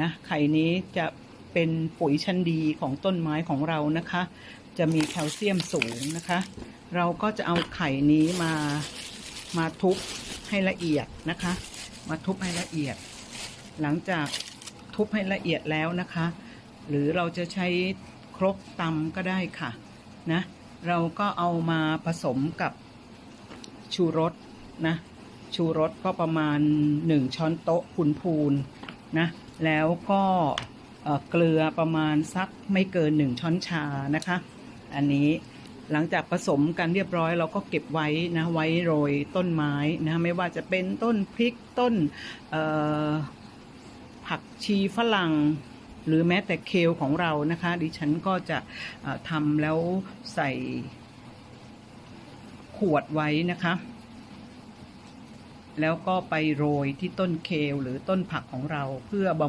นะไข่นี้จะเป็นปุ๋ยชั้นดีของต้นไม้ของเรานะคะ จะมีแคลเซียมสูงนะคะ เราก็จะเอาไข่นี้มามาทุบให้ละเอียดนะคะ มาทุบให้ละเอียด หลังจากทุบให้ละเอียดแล้วนะคะ หรือเราจะใช้ครกตำก็ได้ค่ะนะเราก็เอามาผสมกับชูรสนะชูรสก็ประมาณ 1 ช้อนโต๊ะพูนนะ แล้วก็เกลือประมาณสักไม่เกิน1ช้อนชานะคะ อันนี้หลังจากผสมกันเรียบร้อย เราก็เก็บไว้นะไว้โรยต้นไม้นะไม่ว่าจะเป็นต้นพริกต้นผักชีฝรั่งหรือแม้แต่เคลของเรานะคะ ดิฉันก็จะทำแล้วใส่ขวดไว้นะคะ แล้วก็ไปโรยที่ต้นเคลหรือต้นผักของเราเพื่อบำ